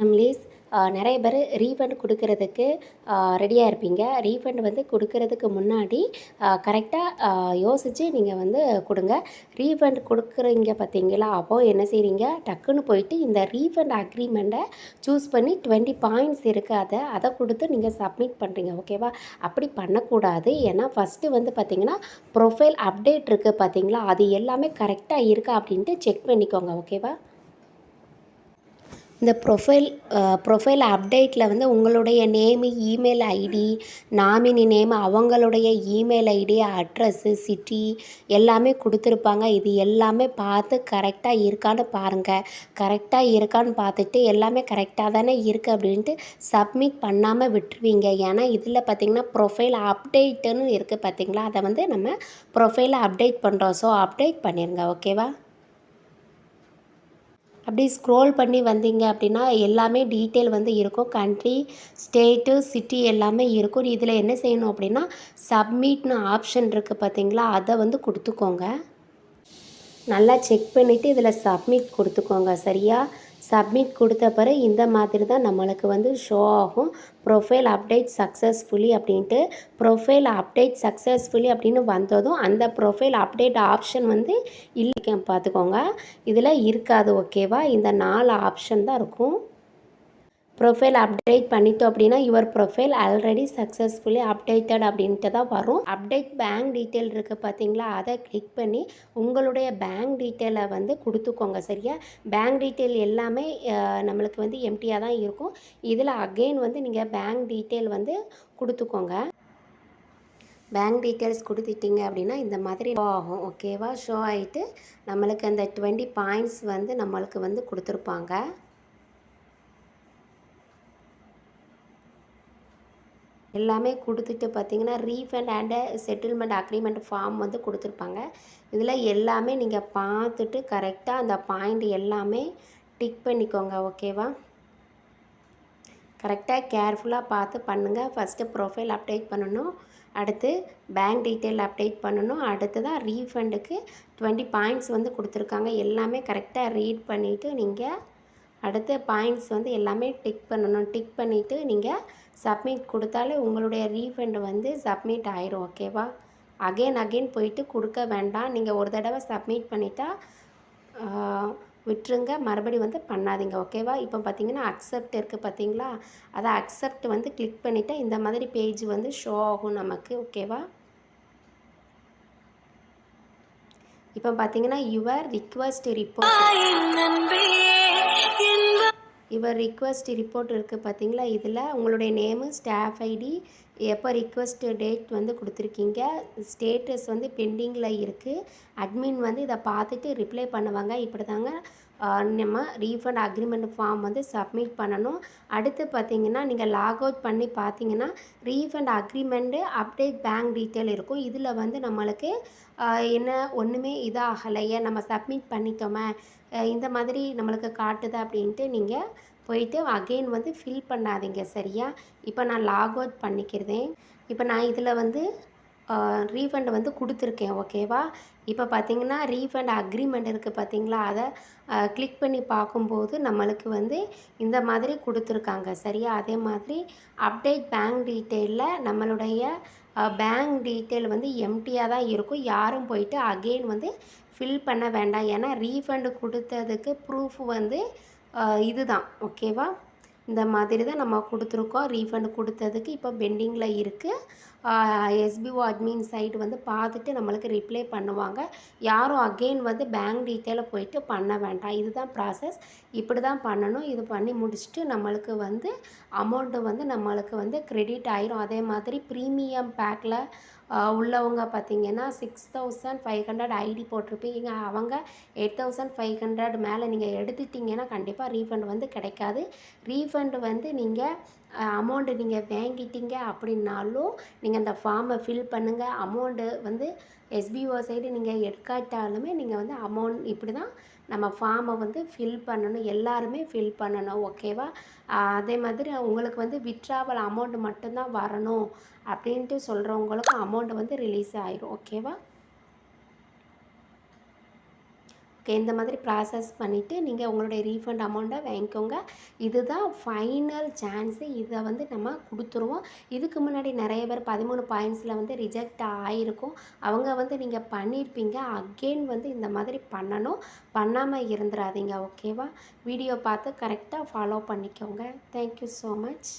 Families நிறைய பேர் refund கொடுக்கறதுக்கு ரெடியாக இருப்பீங்க. ரீஃபண்ட் வந்து கொடுக்கறதுக்கு முன்னாடி கரெக்டாக யோசித்து நீங்கள் வந்து கொடுங்க. ரீஃபண்ட் கொடுக்குறீங்க பார்த்தீங்களா? அப்போது என்ன செய்கிறீங்க டக்குன்னு போயிட்டு இந்த ரீஃபண்ட் அக்ரிமெண்ட்டை சூஸ் பண்ணி டுவெண்ட்டி பாயிண்ட்ஸ் இருக்குது அதை அதை கொடுத்து நீங்கள் சப்மிட் பண்ணுறீங்க ஓகேவா அப்படி பண்ணக்கூடாது. ஏன்னா ஃபஸ்ட்டு வந்து பார்த்தீங்கன்னா ப்ரொஃபைல் அப்டேட் இருக்குது பார்த்தீங்களா? அது எல்லாமே கரெக்டாக இருக்கா அப்படின்ட்டு செக் பண்ணிக்கோங்க. ஓகேவா இந்த ப்ரொஃபைல் ப்ரொஃபைல் அப்டேட்டில் வந்து உங்களுடைய name email ID nominee name அவங்களுடைய இமெயில் ஐடி அட்ரஸ்ஸு சிட்டி எல்லாமே கொடுத்துருப்பாங்க. இது எல்லாமே பார்த்து கரெக்டாக இருக்கான்னு பாருங்கள் கரெக்டாக இருக்கான்னு பார்த்துட்டு எல்லாமே கரெக்டாக தானே இருக்குது அப்படின்ட்டு சப்மிட் பண்ணாமல் விட்டுருவீங்க. ஏன்னா இதில் பார்த்திங்கன்னா ப்ரொஃபைல் அப்டேட்டுன்னு இருக்குது பார்த்தீங்களா? அதை வந்து நம்ம ப்ரொஃபைலை அப்டேட் பண்ணுறோம் ஸோ அப்டேட் பண்ணிடுங்க ஓகேவா அப்படி ஸ்க்ரோல் பண்ணி வந்தீங்க அப்படின்னா எல்லாமே டீட்டெயில் வந்து இருக்கும். கண்ட்ரி ஸ்டேட்டு சிட்டி எல்லாமே இருக்கும். இதில் என்ன செய்யணும் அப்படின்னா சப்மிட்னு ஆப்ஷன் இருக்குது பார்த்தீங்களா அதை வந்து கொடுத்துக்கோங்க. நல்லா செக் பண்ணிவிட்டு இதில் சப்மிட் கொடுத்துக்கோங்க. சரியா? சப்மிட் கொடுத்த பிறகு இந்த மாதிரி தான் நம்மளுக்கு வந்து ஷோ ஆகும். ப்ரொஃபைல் அப்டேட் சக்ஸஸ்ஃபுல்லி அப்படின்ட்டு ப்ரொஃபைல் அப்டேட் சக்ஸஸ்ஃபுல்லி அப்படின்னு வந்ததும் அந்த ப்ரொஃபைல் அப்டேட் ஆப்ஷன் வந்து இல்லை பார்த்துக்கோங்க. இதில் இருக்காது ஓகேவா இந்த நாலு ஆப்ஷன் தான் இருக்கும். ப்ரொஃபைல் அப்டேட் பண்ணிட்டோம் அப்படின்னா your profile already successfully updated அப்படின்ட்டு தான் வரும். அப்டேட் பேங்க் டீட்டெயில் இருக்குது பார்த்தீங்களா அதை கிளிக் பண்ணி உங்களுடைய பேங்க் டீட்டெயிலை வந்து கொடுத்துக்கோங்க சரியா? பேங்க் டீட்டெயில் எல்லாமே நம்மளுக்கு வந்து எம்டியாக தான் இருக்கும். இதில் அகெயின் வந்து நீங்கள் பேங்க் டீட்டெயில் வந்து கொடுத்துக்கோங்க. பேங்க் டீட்டெயில்ஸ் கொடுத்துட்டீங்க அப்படின்னா இந்த மாதிரி ஷோ ஆகும் ஓகேவா ஷோ ஆகிட்டு நம்மளுக்கு அந்த டுவெண்ட்டி பாயிண்ட்ஸ் வந்து நம்மளுக்கு வந்து கொடுத்துருப்பாங்க. எல்லாமே கொடுத்துட்டு பார்த்தீங்கன்னா refund and settlement agreement form வந்து கொடுத்துருப்பாங்க. இதில் எல்லாமே நீங்கள் பார்த்துட்டு கரெக்டாக அந்த பாயிண்ட் எல்லாமே டிக் பண்ணிக்கோங்க ஓகேவா கரெக்டாக கேர்ஃபுல்லாக பார்த்து பண்ணுங்கள் ஃபஸ்ட்டு ப்ரொஃபைல் அப்டேட் பண்ணணும். அடுத்து பேங்க் டீட்டெயில் அப்டேட் பண்ணணும். அடுத்து தான் ரீஃபண்டுக்கு டுவெண்ட்டி பாயிண்ட்ஸ் வந்து கொடுத்துருக்காங்க. எல்லாமே கரெக்டாக ரீட் பண்ணிவிட்டு நீங்கள் அடுத்து பாயிண்ட்ஸ் வந்து எல்லாமே டிக் பண்ணணும். டிக் பண்ணிவிட்டு நீங்கள் சப்மிட் கொடுத்தாலே உங்களுடைய ரீஃபண்ட் வந்து சப்மிட் ஆயிரும் ஓகேவா அகெயின் அகெயின் போயிட்டு கொடுக்க வேண்டாம். நீங்கள் ஒரு தடவை சப்மிட் பண்ணிட்டா விட்டுருங்க. மறுபடி வந்து பண்ணாதீங்க ஓகேவா இப்போ பார்த்தீங்கன்னா அக்செப்ட் இருக்குது பார்த்தீங்களா? அதை அக்செப்ட் வந்து கிளிக் பண்ணிவிட்டா இந்த மாதிரி பேஜ் வந்து ஷோ ஆகும் நமக்கு ஓகேவா இப்போ பார்த்தீங்கன்னா your request report your request report இருக்குது பார்த்தீங்களா இதில் உங்களுடைய நேமு ஸ்டாஃப் ஐடி எப்போ ரிக்வஸ்ட் டேட் வந்து கொடுத்துருக்கீங்க? ஸ்டேட்டஸ் வந்து பெண்டிங்கில் இருக்குது அட்மின் வந்து இதை பார்த்துட்டு ரிப்ளை பண்ணுவாங்க. இப்படி தாங்க நம்ம ரீஃபண்ட் அக்ரிமெண்ட் ஃபார்ம் வந்து சப்மிட் பண்ணணும். அடுத்து பார்த்தீங்கன்னா நீங்கள் லாக் அவுட் பண்ணி பார்த்தீங்கன்னா refund agreement update bank detail இருக்கும். இதில் வந்து நம்மளுக்கு என்ன ஒன்றுமே இதாகலையே நம்ம சப்மிட் பண்ணிட்டோமே? இந்த மாதிரி நம்மளுக்கு காட்டுது அப்படின்ட்டு நீங்கள் போயிட்டு அகெயின் வந்து ஃபில் பண்ணாதீங்க சரியா? இப்போ நான் லாக் அவுட் பண்ணிக்கிறதேன் இப்போ நான் இதில் வந்து ரீஃபண்ட் வந்து கொடுத்துருக்கேன் ஓகேவா இப்போ பார்த்தீங்கன்னா ரீஃபண்ட் அக்ரிமெண்ட் இருக்குது பார்த்தீங்களா அதை கிளிக் பண்ணி பார்க்கும்போது நம்மளுக்கு வந்து இந்த மாதிரி கொடுத்துருக்காங்க சரியா? அதே மாதிரி அப்டேட் பேங்க் டீட்டெயிலில் நம்மளுடைய பேங்க் டீட்டெயில் வந்து எம்டியாக தான் இருக்கும். யாரும் போயிட்டு அகெயின் வந்து ஃபில் பண்ண வேண்டாம். ஏன்னா ரீஃபண்டு கொடுத்ததுக்கு ப்ரூஃப் வந்து இதுதான் ஓகேவா இந்த மாதிரி தான் நம்ம கொடுத்துருக்கோம். ரீஃபண்ட் கொடுத்ததுக்கு இப்போ பெண்டிங்கில் இருக்குது எஸ்பிஓ அட்மின் சைட் வந்து பார்த்துட்டு நம்மளுக்கு ரிப்ளை பண்ணுவாங்க. யாரும் அகெயின் வந்து பேங்க் டீட்டெயிலை போயிட்டு பண்ண வேண்டாம். இதுதான் ப்ராசஸ் இப்படி தான் பண்ணணும். இது பண்ணி முடிச்சுட்டு நம்மளுக்கு வந்து அமௌண்ட்டு வந்து நம்மளுக்கு வந்து க்ரெடிட் ஆயிரும். அதே மாதிரி ப்ரீமியம் பேக்கில் உள்ளவங்க பார்த்தீங்கன்னா six thousand five hundred ID போட்டிருப்பீங்க. அவங்க எயிட் தௌசண்ட் ஃபைவ் ஹண்ட்ரட் மேலே நீங்கள் எடுத்துட்டிங்கன்னா கண்டிப்பாக ரீஃபண்ட் வந்து கிடைக்காது. ரீஃபண்ட் வந்து நீங்கள் அமௌண்ட்டு நீங்கள் வாங்கிட்டீங்க அப்படின்னாலும் நீங்கள் அந்த ஃபார்மை ஃபில் பண்ணுங்கள் அமௌண்ட்டு வந்து எஸ்பிஓ சைடு நீங்கள் எடுக்காட்டாலுமே நீங்கள் வந்து அமௌண்ட் இப்படி தான் நம்ம ஃபார்மை வந்து ஃபில் பண்ணணும். எல்லாருமே ஃபில் பண்ணணும் ஓகேவா அதே மாதிரி உங்களுக்கு வந்து விட்ராவல் அமௌண்ட் மட்டும்தான் வரணும் அப்படின்ட்டு சொல்கிறவங்களுக்கும் அமௌண்ட் வந்து ரிலீஸ் ஆயிரும் ஓகேவா இந்த மாதிரி ப்ராசஸ் பண்ணிவிட்டு நீங்கள் உங்களுடைய ரீஃபண்ட் அமௌண்ட்டை வாங்கிக்கோங்க. இதுதான் ஃபைனல் சான்ஸு இதை வந்து நம்ம கொடுத்துருவோம். இதுக்கு முன்னாடி நிறைய பேர் பதிமூணு பாயிண்ட்ஸில் வந்து ரிஜெக்ட் ஆகிருக்கும் அவங்க வந்து நீங்கள் பண்ணியிருப்பீங்க அகெயின் வந்து இந்த மாதிரி பண்ணணும். பண்ணாமல் இருந்துடாதீங்க ஓகேவா வீடியோ பார்த்து கரெக்டாக ஃபாலோ பண்ணிக்கோங்க. Thank you so much